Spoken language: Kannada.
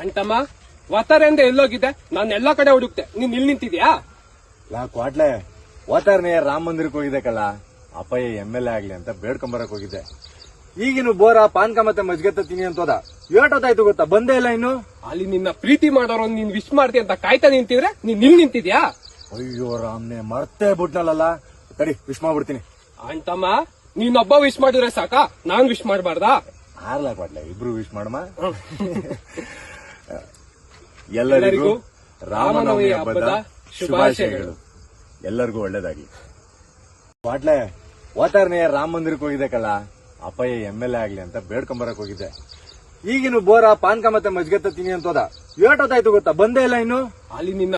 ಅಂತಮ್ಮ ಒತ್ತಾರೆ ಅಂದ್ರೆ ಎಲ್ಲೋಗಿದ್ದೆ ನಾನು ಎಲ್ಲಾ ಕಡೆ ಹುಡುಕ್ತೆ. ನೀನ್ ಇಲ್ಲಿ ನಿಂತಿದ್ಯಾ? ಲಾ ಕ್ವಾಟ್ಲೆ ವಾತಾವರಣ ರಾಮ ಮಂದಿರಕ್ಕೆ ಹೋಗಿದ್ದೆ ಕಳ್ಳ ಅಪ್ಪಯ್ಯ ಎಂ ಎಲ್ ಎ ಆಗ್ಲಿ ಅಂತ ಬೇಡ್ಕೊಂಬರಕ್ ಹೋಗಿದ್ದೆ ಈಗಿನ ಬೋರ ಪಾನ್ಕ ಮತ್ತೆ ಮಜ್ಗೆ ತತ್ತೀನಿ ಅಂತೋದ ಏಟೋದಾಯ್ತು ಗೊತ್ತಾ? ಬಂದೇ ಇಲ್ಲ ಇನ್ನು? ಅಲ್ಲಿ ನಿನ್ನ ಪ್ರೀತಿ ಮಾಡೋರು ನೀನ್ ವಿಶ್ ಮಾಡ್ತಿ ಅಂತ ಕಾಯ್ತಾ ನಿಂತಿದ್ರೆ ನೀನ್ ಇಲ್ಲಿ ನಿಂತಿದ್ಯಾ? ಅಯ್ಯೋ ರಾಮ್ನೆ ಮರ್ತೇ ಬಿಟ್ನಲ್ಲ ತಡಿ ವಿಶ್ ಮಾಡ್ಬಿಡ್ತೀನಿ. ಅಂತಮ್ಮ ನೀನೊಬ್ಬ ವಿಶ್ ಮಾಡಿದ್ರೆ ಸಾಕಾ? ನಾನ್ ವಿಶ್ ಮಾಡ್ಬಾರ್ದಾ? ಆರ್ಲಾ ಕ್ವಾಟ್ಲೆ ಇಬ್ರು ವಿಶ್ ಮಾಡಮ್ಮ ಎಲ್ಲರಿಗೂ ರಾಮನವಮಿ ಹಬ್ಬದ ಶುಭಾಶಯಗಳು. ಎಲ್ಲರಿಗೂ ಒಳ್ಳೇದಾಗಿ. ಬಾಟ್ಲೆ ವಾತಾವರಣ ರಾಮ ಮಂದಿರಕ್ಕೆ ಹೋಗಿದೆ ಕಲ್ಲ ಅಪ್ಪಯ್ಯ ಎಂ ಎಲ್ ಎ ಆಗ್ಲಿ ಅಂತ ಬೇಡ್ಕೊಂಬರಕ್ ಹೋಗಿದ್ದೆ. ಈಗಿನ ಬೋರ ಪಾನ್ಕ ಮತ್ತೆ ಮಜ್ಗೆ ತತ್ತೀನಿ ಅಂತೋದ. ಏಟೊತ್ತಾಯ್ತು ಗೊತ್ತಾ? ಬಂದೇ ಇಲ್ಲ ಇನ್ನು? ಅಲ್ಲಿ ನಿನ್ನ